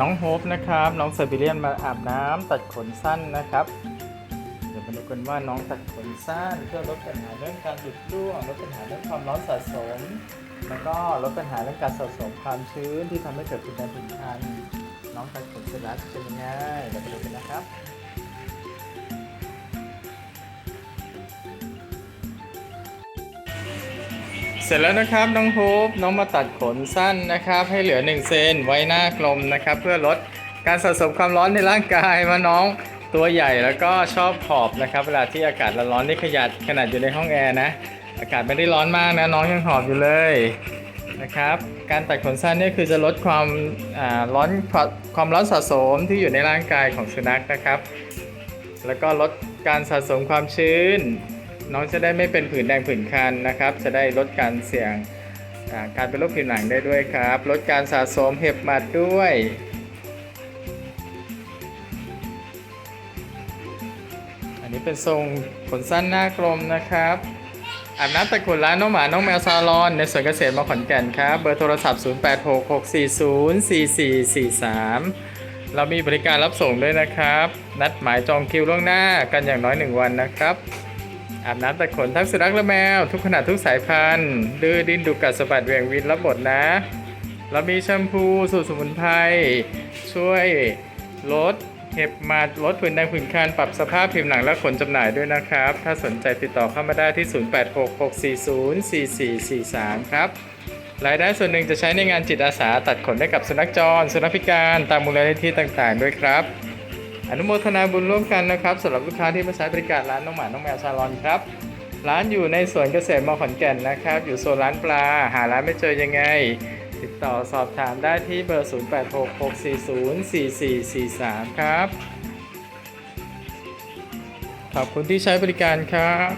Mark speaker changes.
Speaker 1: น้องโฮปนะครับ น้องเซอร์บิเลียนมาอาบน้ำตัดขนสั้นนะครับ เดี๋ยวมาดูกันว่าน้องตัดขนสั้นเพื่อลดปัญหาเรื่องการหลุดร่วงลดปัญหาเรื่องความร้อนสะสม แล้วก็ลดปัญหาเรื่องการสะสมความชื้นที่ทำให้เกิดผื่นแดงผื่นคันน้องตัดขนเสร็จแล้วจะเป็นยังไงเดี๋ยวไปดูกันนะครับ เสร็จแล้วนะครับน้องโฮปน้องมาตัดขนสั้นนะครับ ให้เหลือ1เซนไว้หน้ากลมนะครับ เพื่อลดการสะสมความร้อนในร่างกายมาน้องตัวใหญ่แล้วก็ชอบหอบนะครับ เวลาที่อากาศร้อนๆนี่ขยัดขนาดอยู่ในห้องแอร์นะ อากาศไม่ได้ร้อนมากนะน้องยังหอบอยู่เลยนะครับการตัดขนสั้นนี่คือจะลดความร้อนความร้อนสะสมที่อยู่ในร่างกายของสุนัขนะครับ แล้วก็ลดการสะสมความชื้น น้องจะได้ไม่เป็นผื่นแดงผื่นคันนะครับ จะได้ลดการเสี่ยงการเป็นโรคผิวหนังได้ด้วยครับ ลดการสะสมเห็บหมัดด้วย อันนี้เป็นทรงขนสั้นหน้ากลมนะครับอาบน้ำตะกรุดร้านน้องหมา น้องแมวซาลอน ในสวนเกษตรมาขอนแก่นครับ เบอร์โทรศัพท์ 0866404443 เรามีบริการรับส่งด้วยนะครับ นัดหมายจองคิวล่วงหน้ากันอย่างน้อย 1 วันนะครับ อาบน้ำตะขนทั้งสุนัขและแมว ทุกขนาดทุกสายพันธุ์ดื้อดิ้นดุกัดสะบัดเหวียงวินรับบทนะ เรามีแชมพูสูตรสมุนไพรช่วยลดเห็บมัดลดผื่นแดงผื่นคันปรับสภาพผิวหนังและขนจำหน่ายด้วยนะครับ ถ้าสนใจติดต่อเข้ามาได้ที่ 0866404443 ครับรายได้ส่วนหนึ่งจะใช้ในงานจิตอาสาตัดขนให้กับสุนัขจร สุนัขพิการตามมูลนิธิต่างๆ ด้วยครับ อนุโมทนาบุญร่วมกันนะครับสำหรับลูกค้าที่มาใช้บริการร้านน้องหมาน้องแมวซาลอนครับ ร้านอยู่ในสวนเกษตรมอขอนแก่นนะครับ อยู่โซนร้านปลา หาร้านไม่เจอยังไง ติดต่อสอบถามได้ที่เบอร์ 0866404443 ครับ ขอบคุณที่ใช้บริการครับ